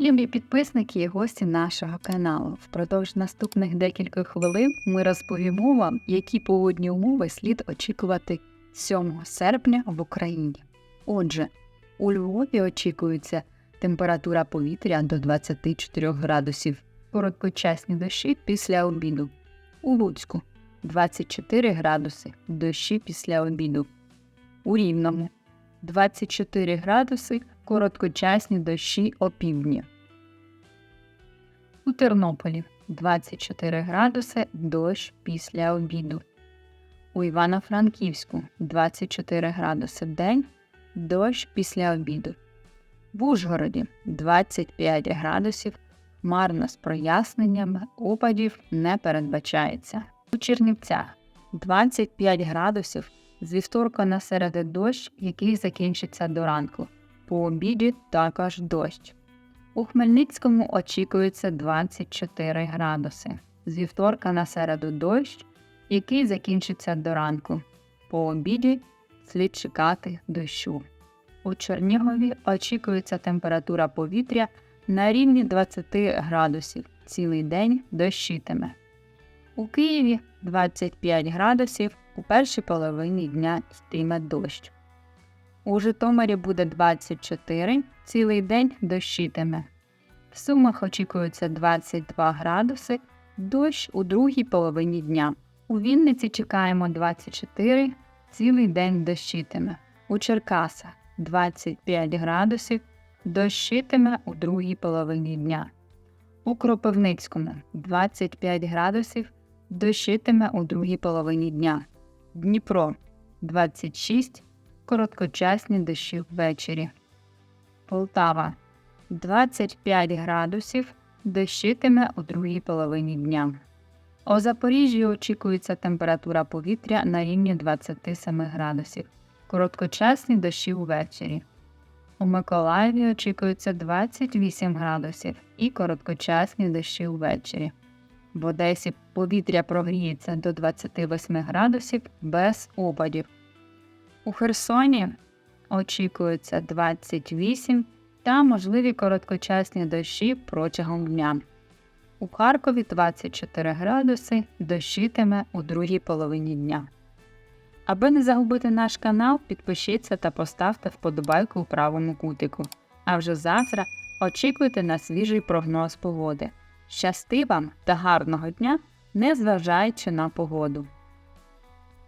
Любі підписники і гості нашого каналу. Впродовж наступних декількох хвилин ми розповімо вам, які погодні умови слід очікувати 7 серпня в Україні. Отже, у Львові очікується температура повітря до 24 градусів, короткочасні дощі після обіду. У Луцьку 24 градуси, дощі після обіду. У Рівному 24 градуси, короткочасні дощі опівдні. У Тернополі 24 градуси, дощ після обіду. У Івано-Франківську 24 градуси день, дощ після обіду. В Ужгороді 25 градусів, марно з проясненнями, опадів не передбачається. У Чернівцях 25 градусів, з вівторка на середи дощ, який закінчиться до ранку. По обіді також дощ. У Хмельницькому очікується 24 градуси. З вівторка на середу дощ, який закінчиться до ранку. По обіді слід чекати дощу. У Чернігові очікується температура повітря на рівні 20 градусів. Цілий день дощитиме. У Києві 25 градусів, у першій половині дня йтиме дощ. У Житомирі буде 24, цілий день дощитиме. В Сумах очікується 22 градуси, дощ у другій половині дня. У Вінниці чекаємо 24, цілий день дощитиме. У Черкасах 25 градусів, дощитиме у другій половині дня. У Кропивницькому 25 градусів, дощитиме у другій половині дня. Дніпро 26, короткочасні дощі ввечері. Полтава 25 градусів, дощитиме у другій половині дня. У Запоріжжі очікується температура повітря на рівні 27 градусів, короткочасні дощі увечері. У Миколаєві очікується 28 градусів і короткочасні дощі увечері. В Одесі повітря прогріється до 28 градусів без опадів. У Херсоні очікується 28 та можливі короткочасні дощі протягом дня. У Харкові 24 градуси, дощитиме у другій половині дня. Аби не загубити наш канал, підпишіться та поставте вподобайку у правому кутику. А вже завтра очікуйте на свіжий прогноз погоди. Щасти вам та гарного дня, незважаючи на погоду!